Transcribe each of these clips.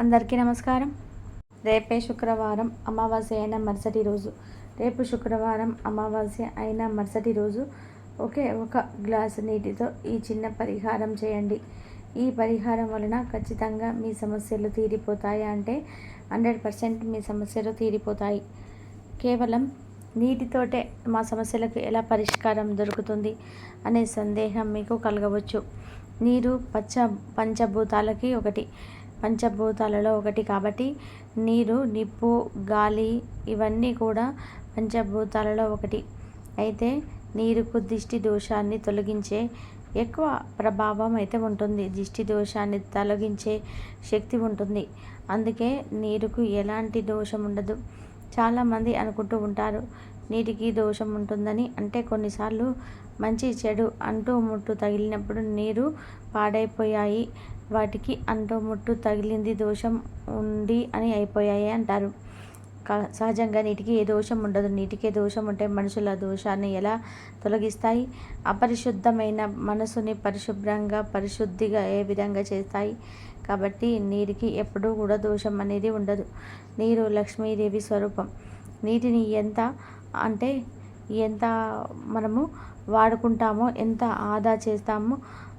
అందరికీ నమస్కారం. రేపే శుక్రవారం అమావాస్య అయిన మరుసటి రోజు. రేపు శుక్రవారం అమావాస్య అయిన మరుసటి రోజు. ఒకే ఒక గ్లాసు నీటితో ఈ చిన్న పరిహారం చేయండి. ఈ పరిహారం వలన ఖచ్చితంగా మీ సమస్యలు తీరిపోతాయి అంటే హండ్రెడ్ పర్సెంట్ మీ సమస్యలు తీరిపోతాయి. కేవలం నీటితోటే మా సమస్యలకు ఎలా పరిష్కారం దొరుకుతుంది అనే సందేహం మీకు కలగవచ్చు. నీరు పచ్చ పంచభూతాలకి ఒకటి. పంచభూతాలలో ఒకటి కాబట్టి నీరు నిప్పు గాలి ఇవన్నీ కూడా పంచభూతాలలో ఒకటి. అయితే నీరుకు దిష్టి దోషాన్ని తొలగించే ఎక్కువ ప్రభావం అయితే ఉంటుంది. దిష్టి దోషాన్ని తొలగించే శక్తి ఉంటుంది. అందుకే నీరుకు ఎలాంటి దోషం ఉండదు. చాలామంది అనుకుంటూ ఉంటారు నీటికి దోషం ఉంటుందని అంటే కొన్నిసార్లు మంచి చెడు అంటూ ముట్టు తగిలినప్పుడు నీరు పాడైపోయాయి. వాటికి అంటూ ముట్టు తగిలింది దోషం ఉంది అని అయిపోయాయి అంటారు. సహజంగా నీటికి ఏ దోషం ఉండదు. నీటికి దోషం ఉంటే మనుషుల దోషాన్ని ఎలా తొలగిస్తాయి? అపరిశుద్ధమైన మనసుని పరిశుభ్రంగా పరిశుద్ధిగా ఏ విధంగా చేస్తాయి? కాబట్టి నీటికి ఎప్పుడూ కూడా దోషం అనేది ఉండదు. నీరు లక్ష్మీదేవి స్వరూపం. నీటిని ఎంత అంటే ఎంత మనము వాడుకుంటామో ఎంత ఆదా చేస్తామో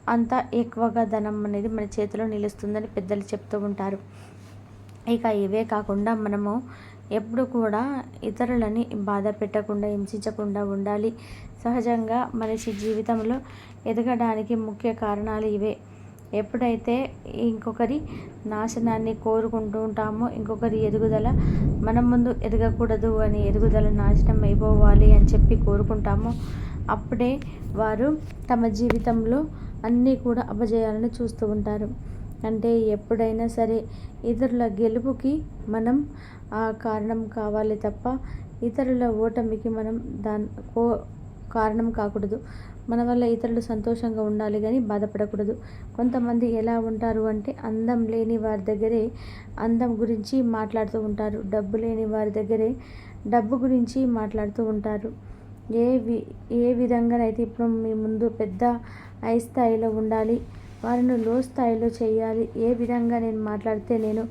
అంత ఎక్కువగా ధనం అనేది మన చేతిలో నిలుస్తుందని పెద్దలు చెప్తూ ఉంటారు. ఇక ఇవే కాకుండా మనము ఎప్పుడు కూడా ఇతరులని బాధ పెట్టకుండా హింసించకుండా ఉండాలి. సహజంగా మనిషి జీవితంలో ఎదగడానికి ముఖ్య కారణాలు ఇవే. ఎప్పుడైతే ఇంకొకరి నాశనాన్ని కోరుకుంటూ ఉంటామో ఇంకొకరి ఎదుగుదల మనం ముందు ఎదగకూడదు అని ఎదుగుదల నాశనం అయిపోవాలి అని చెప్పి కోరుకుంటామో అప్పుడే వారు తమ జీవితంలో అన్నీ కూడా అపజయాలను చూస్తూ ఉంటారు. అంటే ఎప్పుడైనా సరే ఇతరుల గెలుపుకి మనం ఆ కారణం కావాలి తప్ప ఇతరుల ఓటమికి మనం దాని కో కారణం కాకూడదు. మన వల్ల ఇతరులు సంతోషంగా ఉండాలి కానీ బాధపడకూడదు. కొంతమంది ఎలా ఉంటారు అంటే అందం లేని వారి దగ్గరే అందం గురించి మాట్లాడుతూ ఉంటారు. డబ్బు లేని వారి దగ్గరే డబ్బు గురించి మాట్లాడుతూ ఉంటారు. ఏ వి ఏ విధంగానైతే ఇప్పుడు మీ ముందు పెద్ద హై స్థాయిలో ఉండాలి వారిని లో స్థాయిలో చేయాలి ఏ విధంగా నేను మాట్లాడితే నేను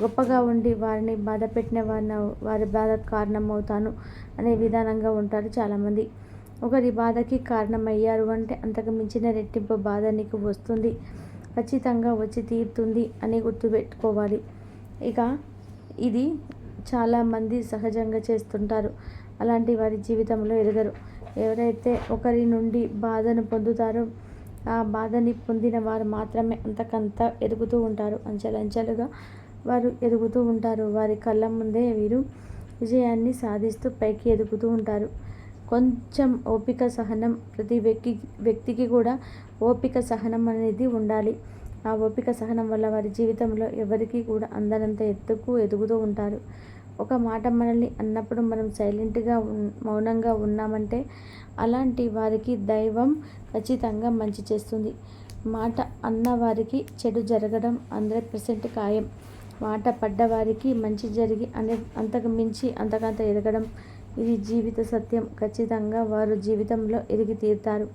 గొప్పగా ఉండి వారిని బాధ పెట్టిన వారిని వారి బాధ కారణమవుతాను అనే విధానంగా ఉంటారు చాలామంది. ఒకరి బాధకి కారణమయ్యారు అంటే అంతకు మించిన రెట్టింపు బాధ నీకు వస్తుంది. ఖచ్చితంగా వచ్చి తీరుతుంది అని గుర్తుపెట్టుకోవాలి. ఇక ఇది చాలామంది సహజంగా చేస్తుంటారు. అలాంటి వారి జీవితంలో ఎదగరు. ఎవరైతే ఒకరి నుండి బాధను పొందుతారో ఆ బాధని పొందిన వారు మాత్రమే అంతకంత ఎదుగుతూ ఉంటారు. అంచెలంచెలుగా వారు ఎదుగుతూ ఉంటారు. వారి కళ్ళ ముందే వీరు విజయాన్ని సాధిస్తూ పైకి ఎదుగుతూ ఉంటారు. కొంచెం ఓపిక సహనం ప్రతి వ్యక్తి వ్యక్తికి కూడా ఓపిక సహనం అనేది ఉండాలి. ఆ ఓపిక సహనం వల్ల వారి జీవితంలో ఎవరికి కూడా అందరంత ఎత్తుకు ఎదుగుతూ ఉంటారు. ఒక మాట మనల్ని అన్నప్పుడు మనం సైలెంట్గా మౌనంగా ఉన్నామంటే అలాంటి వారికి దైవం ఖచ్చితంగా మంచి చేస్తుంది. మాట అన్న వారికి చెడు జరగడం హండ్రెడ్ పర్సెంట్ ఖాయం. మాట పడ్డవారికి మంచి జరిగి అనే అంతకు మించి అంతకంత ఎదగడం ఇది జీవిత సత్యం. ఖచ్చితంగా వారు జీవితంలో ఎదిగి తీరుతారు.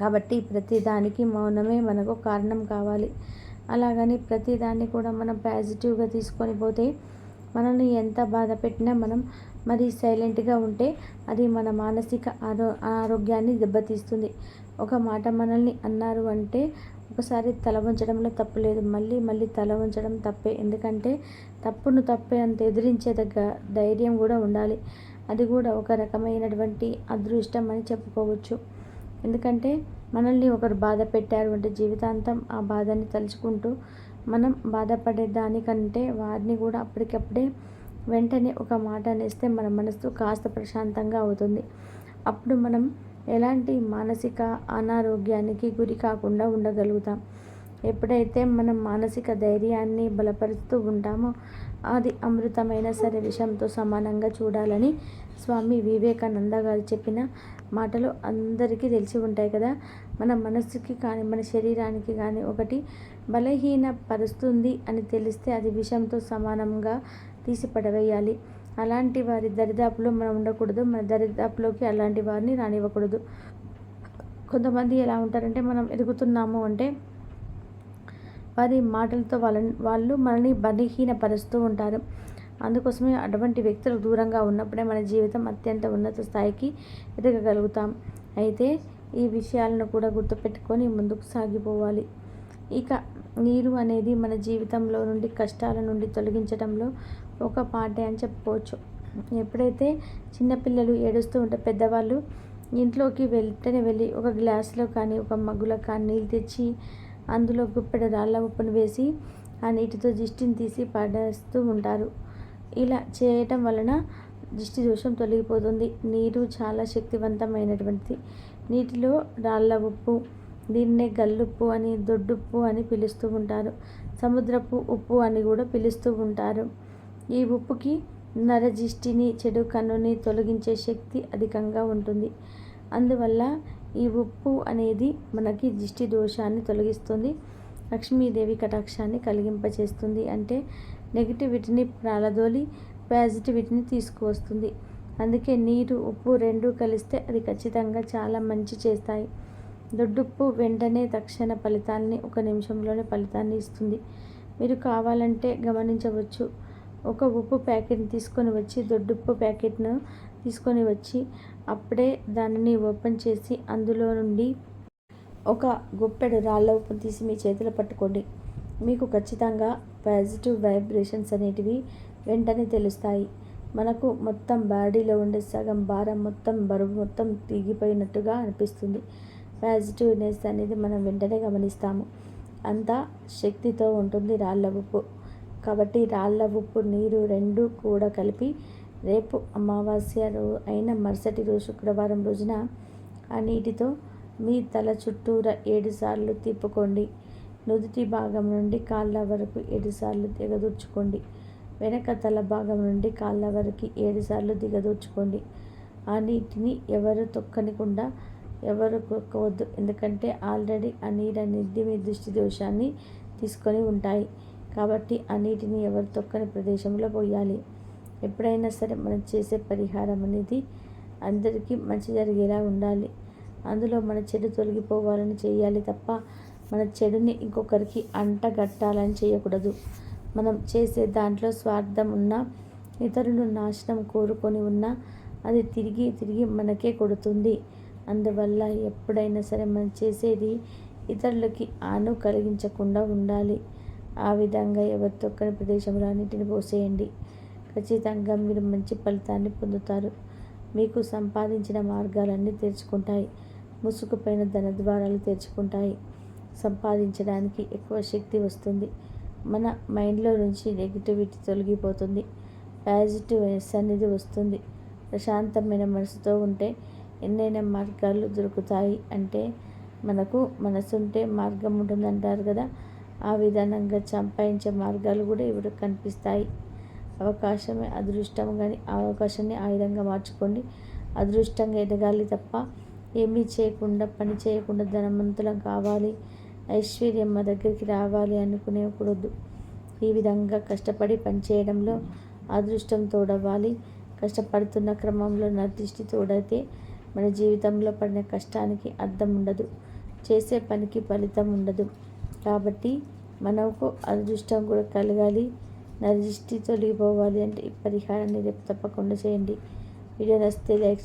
కాబట్టి ప్రతిదానికి మౌనమే మనకు కారణం కావాలి. అలాగని ప్రతిదాన్ని కూడా మనం పాజిటివ్గా తీసుకొని పోతే మనల్ని ఎంత బాధ పెట్టినా మనం మరి సైలెంట్గా ఉంటే అది మన మానసిక ఆరో ఆరోగ్యాన్ని దెబ్బతీస్తుంది. ఒక మాట మనల్ని అన్నారు అంటే ఒకసారి తల ఉంచడంలో తప్పు లేదు. మళ్ళీ మళ్ళీ తల ఉంచడం తప్పే. ఎందుకంటే తప్పును తప్పే అంత ఎదిరించేదగ్గ ధైర్యం కూడా ఉండాలి. అది కూడా ఒక రకమైనటువంటి అదృష్టం అని చెప్పుకోవచ్చు. ఎందుకంటే మనల్ని ఒకరు బాధ పెట్టారు అంటే జీవితాంతం ఆ బాధని తలుచుకుంటూ మనం బాధపడే దానికంటే వారిని కూడా అప్పటికప్పుడే వెంటనే ఒక మాట అనేస్తే మన మనసు కాస్త ప్రశాంతంగా అవుతుంది. అప్పుడు మనం ఎలాంటి మానసిక అనారోగ్యానికి గురి కాకుండా ఉండగలుగుతాం. ఎప్పుడైతే మనం మానసిక ధైర్యాన్ని బలపరుస్తూ ఉంటామో అది అమృతమైన సరే విషంతో సమానంగా చూడాలని స్వామి వివేకానంద గారు చెప్పిన మాటలు అందరికీ తెలిసి ఉంటాయి కదా. మన మనస్సుకి కానీ మన శరీరానికి కానీ ఒకటి బలహీన పరుస్తుంది అని తెలిస్తే అది విషంతో సమానంగా తీసి పడవేయాలి. అలాంటి వారి దరిదాపులో మనం ఉండకూడదు. మన దరిదాపులోకి అలాంటి వారిని రానివ్వకూడదు. కొంతమంది ఎలా ఉంటారంటే మనం ఎదుగుతున్నాము అంటే వారి మాటలతో వాళ్ళని వాళ్ళు మనల్ని బలహీనపరుస్తూ ఉంటారు. అందుకోసమే అటువంటి వ్యక్తులు దూరంగా ఉన్నప్పుడే మన జీవితం అత్యంత ఉన్నత స్థాయికి ఎదగగలుగుతాం. అయితే ఈ విషయాలను కూడా గుర్తుపెట్టుకొని ముందుకు సాగిపోవాలి. ఇక నీరు అనేది మన జీవితంలో నుండి కష్టాల నుండి తొలగించడంలో ఒక పాటే అని చెప్పుకోవచ్చు. ఎప్పుడైతే చిన్నపిల్లలు ఏడుస్తూ ఉంటే పెద్దవాళ్ళు ఇంట్లోకి వెంటనే వెళ్ళి ఒక గ్లాసులో కానీ ఒక మగ్గులో కానీ నీళ్ళు తెచ్చి అందులో గుప్పెడ రాళ్ళ ఉప్పును వేసి ఆ నీటితో దిష్టిని తీసి పడేస్తూ ఉంటారు. ఇలా చేయటం వలన దిష్టి దోషం తొలగిపోతుంది. నీరు చాలా శక్తివంతమైనటువంటిది. నీటిలో రాళ్ళ ఉప్పు దీన్నే గల్లుప్పు అని దొడ్డుప్పు అని పిలుస్తూ ఉంటారు. సముద్రపు ఉప్పు అని కూడా పిలుస్తూ ఉంటారు. ఈ ఉప్పుకి నరజిష్టిని చెడు కన్నుని తొలగించే శక్తి అధికంగా ఉంటుంది. అందువల్ల ఈ ఉప్పు అనేది మనకి దిష్టి దోషాన్ని తొలగిస్తుంది. లక్ష్మీదేవి కటాక్షాన్ని కలిగింపచేస్తుంది. అంటే నెగిటివిటీని ప్రాలదోలి పాజిటివిటీని తీసుకువస్తుంది. అందుకే నీరు ఉప్పు రెండు కలిస్తే అది ఖచ్చితంగా చాలా మంచి చేస్తాయి. దొడ్డుప్పు వెంటనే తక్షణ ఫలితాన్ని ఒక నిమిషంలోనే ఫలితాన్ని ఇస్తుంది. మీరు కావాలంటే గమనించవచ్చు. ఒక ఉప్పు ప్యాకెట్ని తీసుకొని వచ్చి దొడ్డుప్పు ప్యాకెట్ను తీసుకొని వచ్చి అప్పుడే దానిని ఓపెన్ చేసి అందులో నుండి ఒక గుప్పెడు రాళ్ళ ఉప్పు తీసి మీ చేతిలో పట్టుకోండి. మీకు ఖచ్చితంగా పాజిటివ్ వైబ్రేషన్స్ అనేటివి వెంటనే తెలుస్తాయి. మనకు మొత్తం బాడీలో ఉండే సగం భారం మొత్తం బరువు మొత్తం తిగిపోయినట్టుగా అనిపిస్తుంది. పాజిటివ్నెస్ అనేది మనం వెంటనే గమనిస్తాము. అంత శక్తితో ఉంటుంది రాళ్ళ ఉప్పు. కాబట్టి రాళ్ళ ఉప్పు నీరు రెండు కూడా కలిపి రేపు అమావాస్య అయిన మరుసటి రోజు శుక్రవారం రోజున ఆ నీటితో మీ తల చుట్టూరా ఏడుసార్లు తిప్పుకోండి. నుదుటి భాగం నుండి కాళ్ళ వరకు ఏడుసార్లు దిగదూర్చుకోండి. వెనక తల భాగం నుండి కాళ్ళ వరకు ఏడుసార్లు దిగదూర్చుకోండి. ఆ నీటిని ఎవరు తొక్కనికుండా ఎవరు కొక్కవద్దు ఎందుకంటే ఆల్రెడీ ఆ నీరు అనేది మీ దృష్టి దోషాన్ని తీసుకొని ఉంటాయి. కాబట్టి ఆ నీటిని ఎవరు తొక్కని ప్రదేశంలో పోయాలి. ఎప్పుడైనా సరే మనం చేసే పరిహారం అనేది అందరికీ మంచి జరిగేలా ఉండాలి. అందులో మన చెడు తొలగిపోవాలని చేయాలి తప్ప మన చెడుని ఇంకొకరికి అంటగట్టాలని చేయకూడదు. మనం చేసే దాంట్లో స్వార్థం ఉన్నా ఇతరులు నాశనం కోరుకొని ఉన్నా అది తిరిగి తిరిగి మనకే కొడుతుంది. అందువల్ల ఎప్పుడైనా సరే మనం చేసేది ఇతరులకి ఆను కలిగించకుండా ఉండాలి. ఆ విధంగా ఎవరి తొక్కని ప్రదేశంలో అన్నిటిని పోసేయండి. ఖచ్చితంగా మీరు మంచి ఫలితాన్ని పొందుతారు. మీకు సంపాదించిన మార్గాలన్నీ తెరుచుకుంటాయి. ముసుగుపైన ధన ద్వారాలు తెరుచుకుంటాయి. సంపాదించడానికి ఎక్కువ శక్తి వస్తుంది. మన మైండ్లో నుంచి నెగిటివిటీ తొలగిపోతుంది. పాజిటివ్నెస్ అనేది వస్తుంది. ప్రశాంతమైన మనసుతో ఉంటే ఎన్నైనా మార్గాలు దొరుకుతాయి అంటే మనకు మనసు ఉంటే మార్గం ఉంటుందంటారు కదా. ఆ విధానంగా సంపాదించే మార్గాలు కూడా ఇప్పుడు కనిపిస్తాయి? అవకాశమే అదృష్టం కానీ ఆ అవకాశాన్ని ఆయుధంగా మార్చుకోండి. అదృష్టంగా ఎదగాలి తప్ప ఏమీ చేయకుండా పని చేయకుండా ధనవంతులం కావాలి. ఐశ్వర్యం మా దగ్గరికి రావాలి అనుకునేకూడదు. ఈ విధంగా కష్టపడి పనిచేయడంలో అదృష్టం తోడవ్వాలి. కష్టపడుతున్న క్రమంలో నా దృష్టి తోడైతే మన జీవితంలో పడిన కష్టానికి అర్థం ఉండదు. చేసే పనికి ఫలితం ఉండదు. కాబట్టి మనకు అదృష్టం కూడా కలగాలి. నరదృష్టి తొలగిపోవాలి అంటే ఈ పరిహారాన్ని రేపు తప్పకుండా చేయండి. వీడియో నచ్చితే లైక్